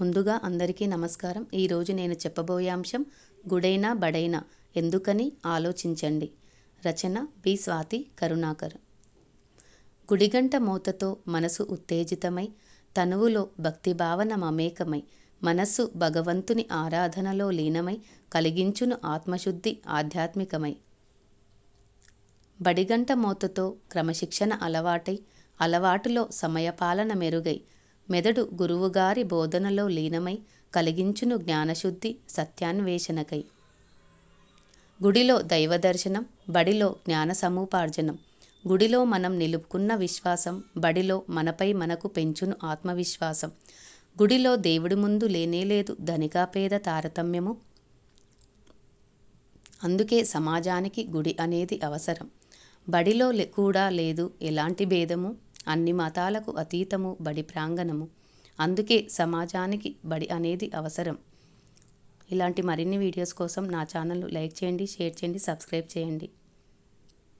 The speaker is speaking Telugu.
ముందుగా అందరికీ నమస్కారం. ఈరోజు నేను చెప్పబోయే అంశం గుడైనా బడైనా ఎందుకని ఆలోచించండి. రచన బి స్వాతి కరుణాకర్. గుడిగంట మోతతో మనసు ఉత్తేజితమై తనువులో భక్తిభావన మమేకమై మనస్సు భగవంతుని ఆరాధనలో లీనమై కలిగించును ఆత్మశుద్ధి ఆధ్యాత్మికమై. బడిగంట మోతతో క్రమశిక్షణ అలవాటై అలవాటులో సమయపాలన మెరుగై మెదడు గురువుగారి బోధనలో లీనమై కలిగించును జ్ఞానశుద్ధి సత్యాన్వేషణకై. గుడిలో దైవదర్శనం బడిలో జ్ఞాన సముపార్జనం గుడిలో మనం నిలుపుకున్న విశ్వాసం బడిలో మనపై మనకు పెంచును ఆత్మవిశ్వాసం. గుడిలో దేవుడి ముందు లేనేలేదు ధనికాపేద తారతమ్యము. అందుకే సమాజానికి గుడి అనేది అవసరం. బడిలో కూడా లేదు ఎలాంటి భేదము. అన్ని మతాలకు అతీతము బడి ప్రాంగణము. అందుకే సమాజానికి బడి అనేది అవసరం. ఇలాంటి మరిన్ని వీడియోస్ కోసం నా ఛానల్ లైక్ చేయండి షేర్ చేయండి సబ్స్క్రైబ్ చేయండి.